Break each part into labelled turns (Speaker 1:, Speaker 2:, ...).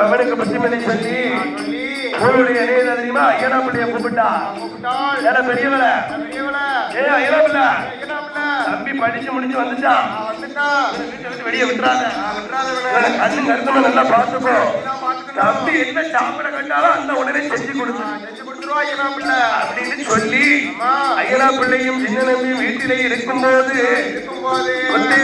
Speaker 1: அவனுக்கு புத்திமதி சொல்லி உங்களுடைய என்ன தெரியுமா ஐயனா பிள்ளைய கூப்பிட்டா. ஏன்னா பெரியவள? ஏ ஐயனா பிள்ளை தம்பி படிச்சு முடிஞ்சு வந்துட்டான் வீட்டை விட்டு வெளியே விட்டுறாங்க இவனை கண்ணு கருத்துமா நல்லா பார்த்துக்கோ. தம்பி என்ன சாப்பிட கண்டாலும் அந்த உடனே செஞ்சு கொடுத்து. அப்படின்னு சொல்லி ஐயனா பிள்ளையும் சின்ன நம்பியும் வீட்டிலே இருக்கும்போது ஒத்தை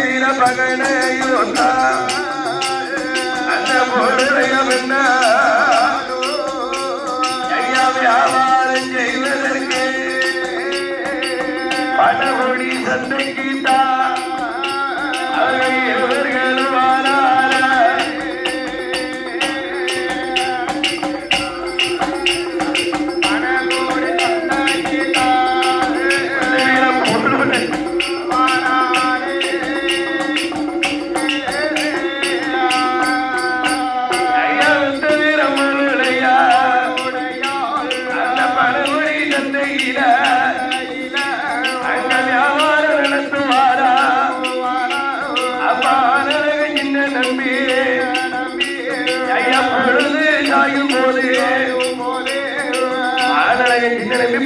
Speaker 1: சந்தைக்கு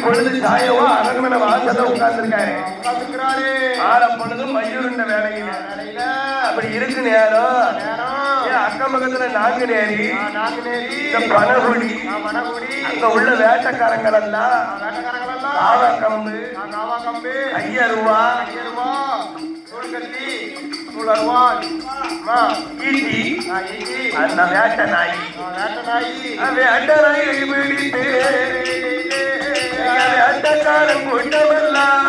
Speaker 1: பொழுது சாயவோ அரண்மனை வாசல்ல உட்கார்ந்துருக்காரு. ஆற பொழுது மயூருண்ட வேலையில. அப்படி இருக்கு நேரம். அக்கம் பக்கத்துல நான்கு நேரி இந்த பனகுடி அங்க உள்ள வேட்டக்காரங்கள் எல்லாம் ஈட்டி அந்த வேட்ட நாய் வேட்ட நாய் கூட்டமெல்லாம் வேட்டக்காரன் கூட்டமெல்லாம்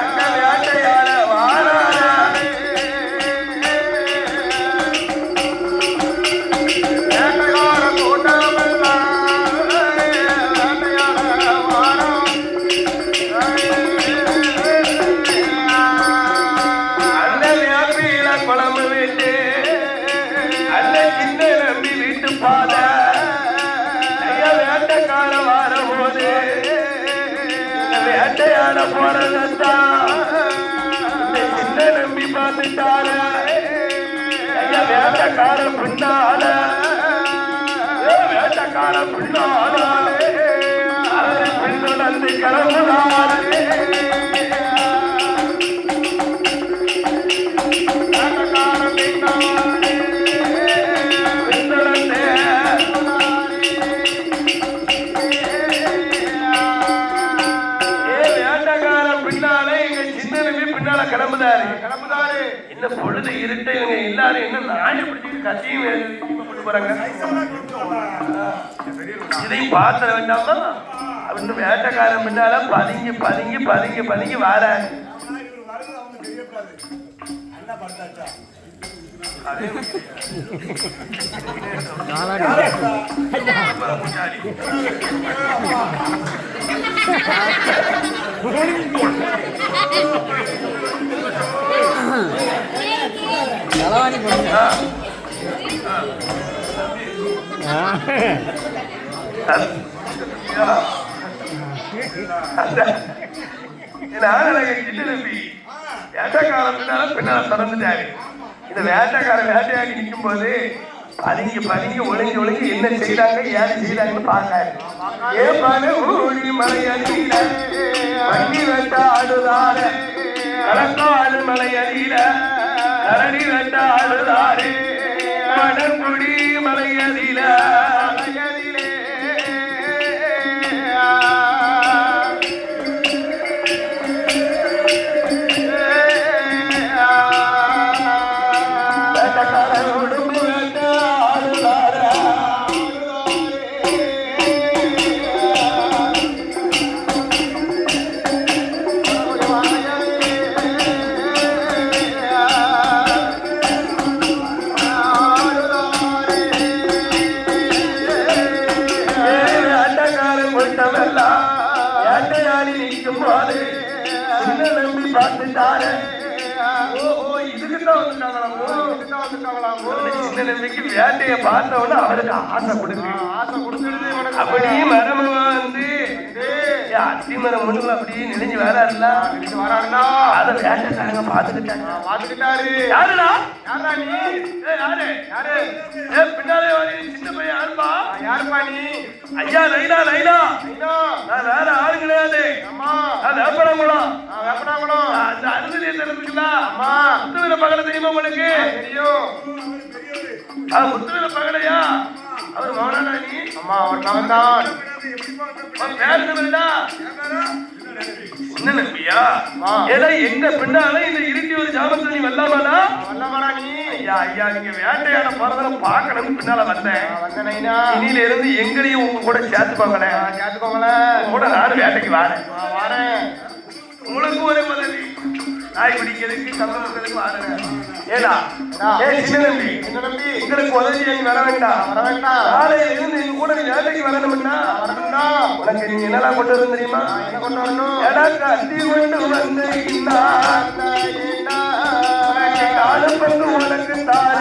Speaker 1: அங்க வேட்டையாட வாராரா வேட்டையாட போறதான் இந்த சின்ன நம்பி பார்த்துட்டார ஐயா வேட்டைக்கார பின்னால ஏ, வேட்டைக்கார பின்னால அவரை பின்தொடர்ந்து என்ன பொழுது இருட்டு இவங்க எல்லாரும் என்ன நாடி பிடிச்சி கத்தியும் கொண்டு போறாங்க? இதையும் பாத்திர வேண்டாமா? அப்படின்னு வேட்டக்காரன் பின்னால பதுங்கி பதுங்கி பதுங்கி பதுங்கி வார. அதே
Speaker 2: களவாணி பொண்ணு வேட்டக்காரன் பின்னால திறந்துட்டாரு இந்த வேட்டக்காரன் வேட்டையாடி நிற்கும் போது பதுங்கி பதுங்கி ஒளிஞ்சு ஒளிஞ்சு என்ன செய்தாங்க ஏன் செய்தாங்கன்னு பார்க்காரு ஏ பனு ஊழி மலையடியில வண்டி வெட்ட ஆடுதார கலக்காடு மலையடியில. கரடி வெட்ட ஆடுதாரு மணக்குடி போது சின்ன நம்பி பார்த்துட்டாரு வேட்டைய பார்த்தவொடனே அவருக்கு ஆசை கொடுக்கு அப்படி மரமா வந்து
Speaker 1: அத்திமரம் முன்னுல அப்படியே நெளிஞ்சு
Speaker 2: இது வராருடா
Speaker 1: அத வேட்டைக்காரங்க பாத்துக்கிட்டாங்க
Speaker 2: பாத்துக்கிட்டாரு
Speaker 1: யாருடா?
Speaker 2: யாரா நீ?
Speaker 1: யாரு?
Speaker 2: யாரு?
Speaker 1: பின்னாலே சின்ன பையன் யாருப்பா?
Speaker 2: யாருப்பா நீ?
Speaker 1: ஐயா லைலா லைலா.
Speaker 2: ஐயோ
Speaker 1: நான்
Speaker 2: வேப்பனாகுளம்
Speaker 1: அந்த அருந்ததி தெரிஞ்சுங்களா
Speaker 2: அம்மா.
Speaker 1: முத்துவீர பகல தெரியுமா உங்களுக்கு
Speaker 2: தெரியும்.
Speaker 1: ஆ, முத்துவீர பகலையா? அவர் மௌனானா நீ
Speaker 2: அம்மா அவர் மகன் தான்
Speaker 1: அவன் பேர்? என்னடா என்ன நம்பியா. ஏதா எங்க பின்னால இந்த இருட்டி ஒரு ஜாமத்துல நீ வெல்லாமடா?
Speaker 2: வல்லமாடா நீ
Speaker 1: ஐயா ஐயா நீங்க வேட்டையாட போறதுல பாக்கணும்னு பின்னால வந்தேன். இனியில இருந்து எங்களையும் உங்க கூட சேர்த்துப்பாங்களேன்
Speaker 2: கேட்டுக்கோங்களேன்
Speaker 1: உங்க கூட நானும் வேட்டைக்கு வரேன்.
Speaker 2: வரேன்.
Speaker 1: உங்களுக்கு ஒரே பதவி. நாய் பிடிக்கிறதுக்கு சந்தோஷத்துக்கு வாடுறேன் ஏடா. ஏ சின்ன நம்பி
Speaker 2: என்ன நம்பி
Speaker 1: உங்களுக்கு உதவி நீ வர வேண்டாம்.
Speaker 2: வர வேண்டாம்.
Speaker 1: நாளையில இருந்து எங்க கூட நீ வேட்டைக்கு வரணும்னா உனக்கு நீ என்னெல்லாம் கொண்டு வரும் தெரியுமா?
Speaker 2: என்ன கொண்டு
Speaker 1: கொண்டு பங்கு உனக்கு தார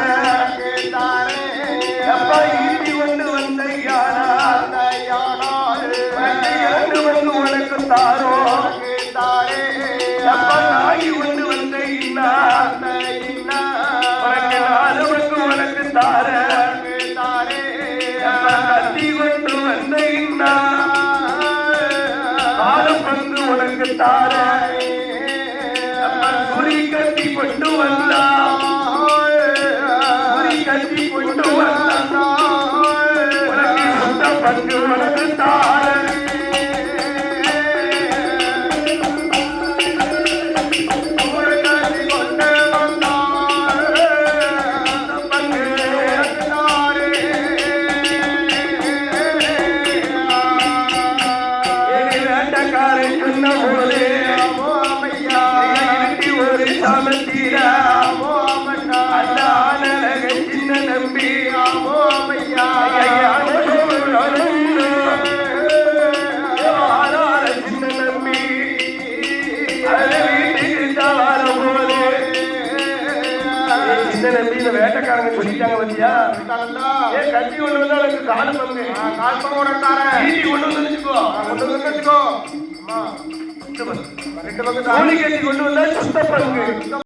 Speaker 1: உனக்கு தார எப்பா குறி கட்டி கொண்டு வந்தா குறி கட்டி கொண்டு சின்ன நம்பி இந்த வேட்டக்காரங்க சொல்லிட்டாங்க பத்தியா? ஏ கட்டி கொண்டு வந்தா உனக்கு காலு பங்கு ஈட்டி கொண்டு வந்து வச்சுக்கோ.
Speaker 2: ரெண்டு
Speaker 1: கூலி கட்டி கொண்டு வந்தா சொந்த பங்கு